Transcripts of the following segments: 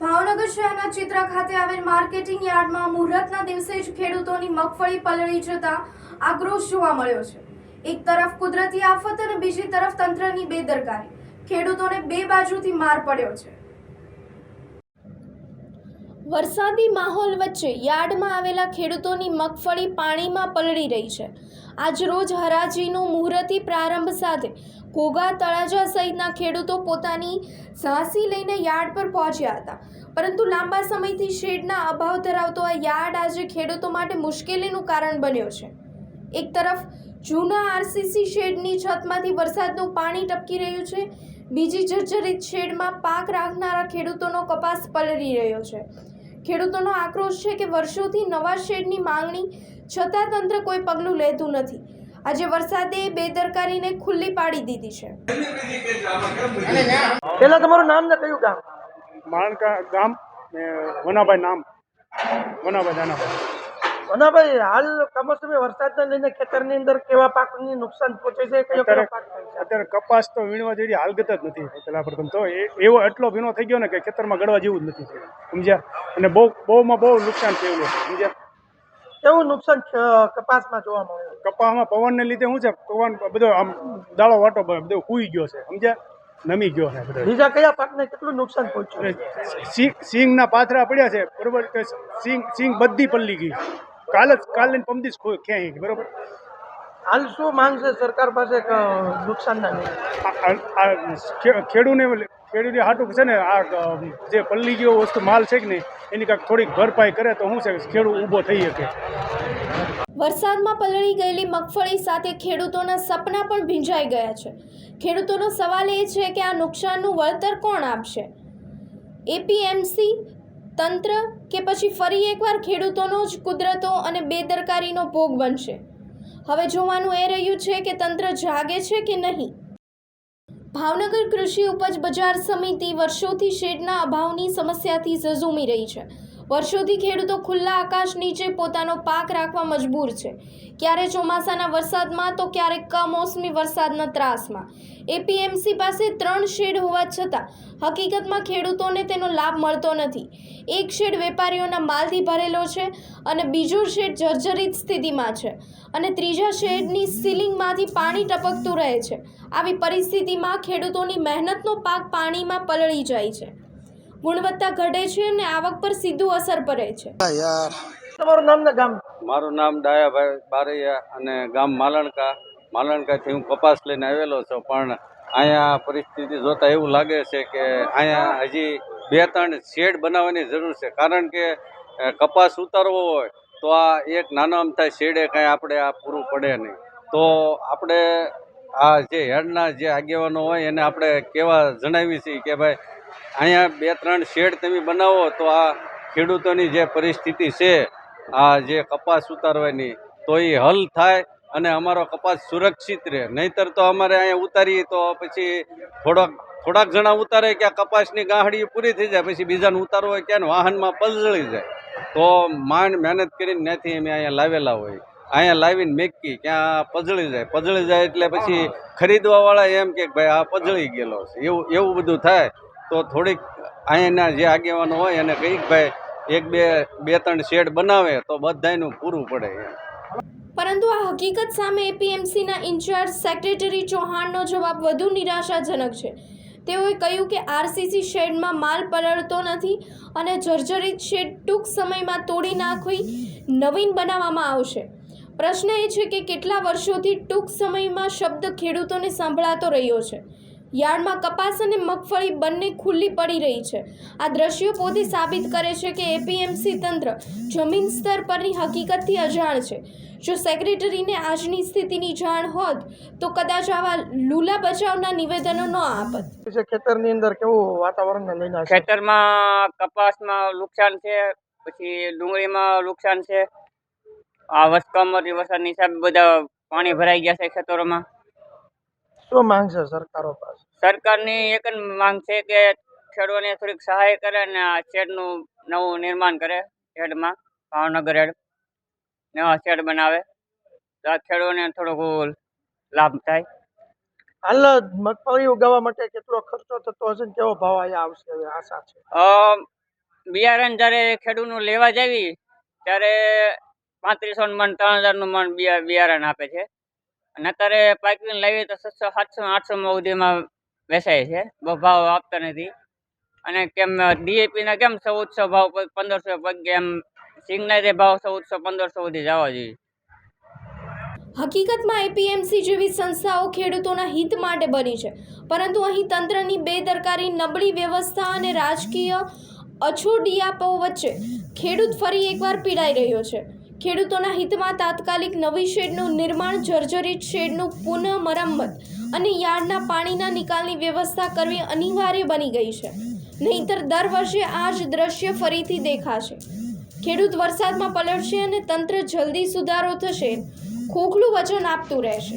ભાવનગર શહેરના ચિત્રા ખાતે આવેલ માર્કેટિંગ યાર્ડમાં મુહૂર્તના દિવસે જ ખેડૂતોની મગફળી પલળી જતા આક્રોશ જોવા મળ્યો છે. એક તરફ કુદરતી આફત અને બીજી તરફ તંત્રની બેદરકારી. ખેડૂતોને બે બાજુથી માર પડ્યો છે. વરસાદી માહોલ વચ્ચે યાર્ડમાં આવેલા ખેડૂતોની મગફળી પાણીમાં પલળી રહી છે. આજરોજ હરાજીનું મુહૂર્તી પ્રારંભ સાથે ઘોઘા તળાજા સહિતના ખેડૂતો પોતાની ઝાંસી લઈને યાર્ડ પર પહોંચ્યા હતા. પરંતુ લાંબા સમયથી શેડના અભાવ ધરાવતો આ યાર્ડ આજે ખેડૂતો માટે મુશ્કેલીનું કારણ બન્યો છે. એક તરફ જૂના આરસીસી શેડની છતમાંથી વરસાદનું પાણી ટપકી રહ્યું છે. બીજી જર્જરિત શેડમાં પાક રાખનારા ખેડૂતોનો કપાસ પલળી રહ્યો છે. ખેડૂતોનો આક્રોશ છે કે વર્ષોથી નવા શેડની માંગણી છતાં તંત્ર કોઈ પગલું લેતું નથી. આજે વરસાદે બેદરકારીને ખુલ્લી પાડી દીધી છે. પેલા તમારું નામ ને કયું ગામ? માણકા ગામ ને વનાભાઈ નામ. વનાભાઈ દાનાભાઈ વનાભાઈ હાલ કમોસમી વરસાદને લઈને ખેતરની અંદર કેવા પાકની નુકસાન પહોંચે છે કયો કયો અત્યારે પાક થાય છે? અત્યારે કપાસ તો વીણવા જેવી હાલગત જ નથી. પેલા પ્રથમ તો એ એવો એટલો ભીનો થઈ ગયો ને કે ખેતરમાં ગળવા જેવું જ નથી સમજ્યા? અને બહુ બહુમાં બહુ નુકસાન થયેલું છે સમજ્યા? કેવું નુકસાન કપાસમાં જોવા મળે કપાસમાં પવનને લીધે શું છે? પવન બધો આમ દાળો વાટો બધો કૂઈ ગયો છે સમજ્યા? નમી ગયો છે બધા. બીજા કયા પાકને કેટલું નુકસાન પહોંચ્યું? સિંગના પાથરા પડ્યા છે બરોબર? કે સિંગ સિંગ બધી પલ્લી ગઈ. કાલ જ કાલ લઈને પમદી જ ખો- બરોબર? હાલ શું માંગ છે સરકાર પાસે નુકસાન નુકસાનના ખેડૂને ખેડૂને હાટું છે ને આ જે પલ્લી ગયો વસ્તુ માલ છે કે નહીં એની કાંઈક થોડીક ભરપાઈ કરે તો શું છે ખેડૂત ઊભો થઈ શકે. વરસાદમાં પલળી ગયેલી મગફળી સાથે ખેડૂતોના સપના પણ ભીંજાઈ ગયા છે. ખેડૂતોનો સવાલ એ છે કે આ નુકસાનનું વળતર કોણ આપશે? એપીએમસી તંત્ર કે પછી ફરી એકવાર ખેડૂતોનો જ કુદરતો અને બેદરકારીનો ભોગ બનશે. હવે જોવાનું એ રહ્યું છે કે તંત્ર જાગે છે કે નહીં? ભાવનગર કૃષિ ઉપજ બજાર સમિતિ વર્ષોથી શેડના અભાવની સમસ્યાથી ઝઝૂમી રહી છે. વર્ષોથી ખેડૂતો ખુલ્લા આકાશ નીચે પોતાનો પાક રાખવા મજબૂર છે. ક્યારે ચોમાસાના વરસાદમાં તો ક્યારેક કમોસમી વરસાદના ત્રાસમાં. એપીએમસી પાસે ત્રણ શેડ હોવા છતાં હકીકતમાં ખેડૂતોને તેનો લાભ મળતો નથી. એક શેડ વેપારીઓના માલથી ભરેલો છે અને બીજો શેડ જર્જરિત સ્થિતિમાં છે અને ત્રીજા શેડની સીલિંગમાંથી પાણી ટપકતું રહે છે. આવી પરિસ્થિતિમાં ખેડૂતોની મહેનતનો પાક પાણીમાં પલળી જાય છે. ગુણવત્તા ઘટે છે અને આવક પર સીધું અસર પડે છે. તમારું નામ ને ગામ? મારું નામ ડાયાભાઈ બારૈયા અને ગામ માલણકા. માલણકાથી હું કપાસ લઈને આવેલો છું પણ અહીંયા પરિસ્થિતિ જોતાં એવું લાગે છે કે અહીંયા હજી બે ત્રણ શેડ બનાવવાની જરૂર છે. કારણ કે કપાસ ઉતારવો હોય તો આ એક નાનો અમથા શેડે કાંઈ આપણે આ પૂરું પડે નહીં. તો આપણે આ જે હેડના જે આગેવાનો હોય એને આપણે કેવા જણાવી છીએ કે ભાઈ અહીંયા બે ત્રણ શેડ તમે બનાવો તો આ ખેડૂતોની જે પરિસ્થિતિ છે આ જે કપાસ ઉતારવાની તો એ હલ થાય અને અમારો કપાસ સુરક્ષિત રહે. નહીતર તો અમારે અહીંયા ઉતારીએ તો પછી થોડોક થોડાક જણા ઉતારે કે આ કપાસની ગાંહડી પૂરી થઈ જાય પછી બીજાને ઉતારવો હોય ક્યાં વાહનમાં પલઝળી જાય. તો માંડ મહેનત કરીને ત્યાંથી અમે અહીંયા લાવેલા હોય. અહીંયા લાવીને મેકી ક્યાં પજળી જાય. પજળી જાય એટલે પછી ખરીદવાવાળા એમ કે ભાઈ આ પજળી ગયેલો છે. એવું એવું બધું થાય. તો થોડીક અહીંના જે આગેવાનો હોય એને કંઈક ભાઈ, એક બે બે, ત્રણ શેડ બનાવે તો બધાયનું પૂરું પડે પરંતુ આ હકીકત સામે એપીએમસીના ઇન્ચાર્જ સેક્રેટરી ચૌહાણનો જવાબ વધુ નિરાશાજનક છે. તેઓએ કહ્યું કે આરસીસી શેડમાં માલ પલળતો નથી અને જર્જરિત શેડ ટૂંક સમયમાં તોડી નાખી નવીન બનાવવામાં આવશે. પ્રશ્ન એ છે કે કેટલા વર્ષોથી ટૂંક સમયમાં શબ્દ ખેડૂતોને સંભળાતો રહ્યો છે? યાર્ડમાં કપાસ અને મગફળી બંને ખુલ્લી પડી રહી છે. આ દ્રશ્યો પોતે સાબિત કરે છે કે એપીએમસી તંત્ર જમીન સ્તર પરની હકીકતથી અજાણ છે. જો સેક્રેટરીને આજની સ્થિતિની જાણ હોત તો કદાચ આવા લૂલા બચાવના નિવેદનો ન આપત. ખેતરની અંદર કેવું વાતાવરણને લઈને ખેતરમાં કપાસમાં નુકસાન છે પછી ડુંગળીમાં નુકસાન છે. આ વસકમરી વરસાદની હિસાબે બધા પાણી ભરાઈ ગયા છે ખેતરોમાં. શું માંગ છે સરકારો પાસે? સરકારની એક જ માંગ છે કે ખેડૂતોને થોડીક સહાય કરે અને આ શેડનું નવું નિર્માણ કરે શેડમાં ભાવનગર હેડ નવા શેડ બનાવે. તો આ ખેડૂતોને થોડોક લાભ થાય. હાલ મગફળી ઉગાવવા માટે કેટલો ખર્ચો થતો હશે ને કેવો ભાવ અહીંયા આવશે આશા છે? બિયારણ જ્યારે ખેડૂતનું લેવા જાવી ત્યારે પાંત્રીસો મણ ત્રણ હજારનું મણ બિયા બિયારણ આપે છે. અત્યારે પાઇપલાઇન લાવીએ તો છસો, સાતસો આઠસોમાં સુધીમાં વેચાય છે. બહુ ભાવ આપતા નથી. અને કેમ ડીએપીના કેમ ચૌદસો ભાવ પંદરસો પગે એમ સિંગના ભાવ ચૌદસો, પંદરસો સુધી જવા જોઈએ. હકીકતમાં એપીએમસી જેવી સંસ્થાઓ ખેડૂતોના હિત માટે બની છે. પરંતુ અહીં તંત્રની બેદરકારી, નબળી વ્યવસ્થા અને રાજકીય અછોડિયાપો વચ્ચે ખેડૂત ફરી એકવાર પીડાઈ રહ્યો છે. ખેડૂતોના હિતમાં તાત્કાલિક નવી શેડનું નિર્માણ, જર્જરિત શેડનું પુનઃ મરમ્મત અને યાર્ડના પાણીના નિકાલની વ્યવસ્થા કરવી અનિવાર્ય બની ગઈ છે. નહીંતર દર વર્ષે આ જ દ્રશ્ય ફરીથી દેખાશે. ખેડૂત વરસાદમાં પલળશે અને તંત્ર જલ્દી સુધારો થશે. ખોખલું વચન આપતું રહેશે.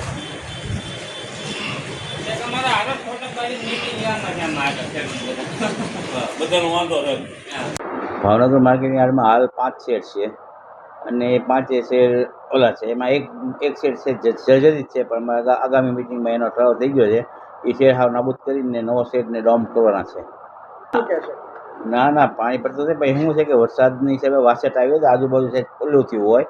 ભાવનગર માર્કેટની યાર્ડમાં હાલ પાંચ શેડ છે અને એ પાંચે શેડ ઓલા છે એમાં એક એક શેડ છે જર્જરિત છે પણ આગામી મિટિંગમાં એનો ઠરાવ થઈ ગયો છે. એ શેડ હાવ નાબૂદ કરીને નવો શેડને ડોમ કરવાના છે. શું કહે છે? ના ના પાણી પડતું છે પણ શું છે કે વરસાદની હિસાબે વાસેટ આવ્યો તો આજુબાજુ છે પલ્લું થયું હોય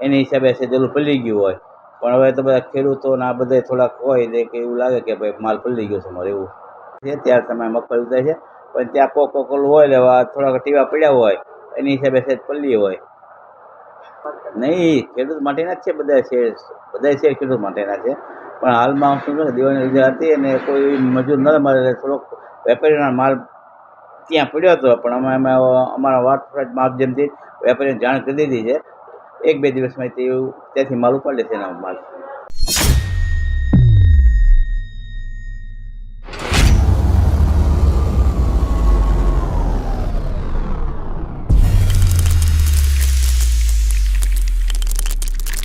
એની હિસાબે છે પેલું પલ્લી ગયું હોય. પણ હવે તો બધા ખેડૂતો ને આ બધા થોડાક હોય એટલે કે એવું લાગે કે ભાઈ માલ પલળી ગયો છે મારે એવું છે. ત્યારે તમે મગફળી ઉતારે છે. પણ ત્યાં કોક કોકલ હોય એટલે થોડાક ટીવા પડ્યા હોય, એની હિસાબે સેજ પલ્લી હોય. નહીં, ખેડૂત માટેના જ છે બધા શેર. બધા શેર ખેડૂત માટેના છે. પણ હાલમાં શું છે દિવાળીની રજા હતી અને કોઈ મજૂર ન મળે થોડોક વેપારીના માલ ત્યાં પડ્યો હતો. પણ અમે અમે અમારા વોટ્સએપ માધ્યમથી વેપારીને જાણ કરી દીધી છે. એક બે દિવસમાં તે ત્યાંથી માલ ઉપાડી લેશે એના માલ.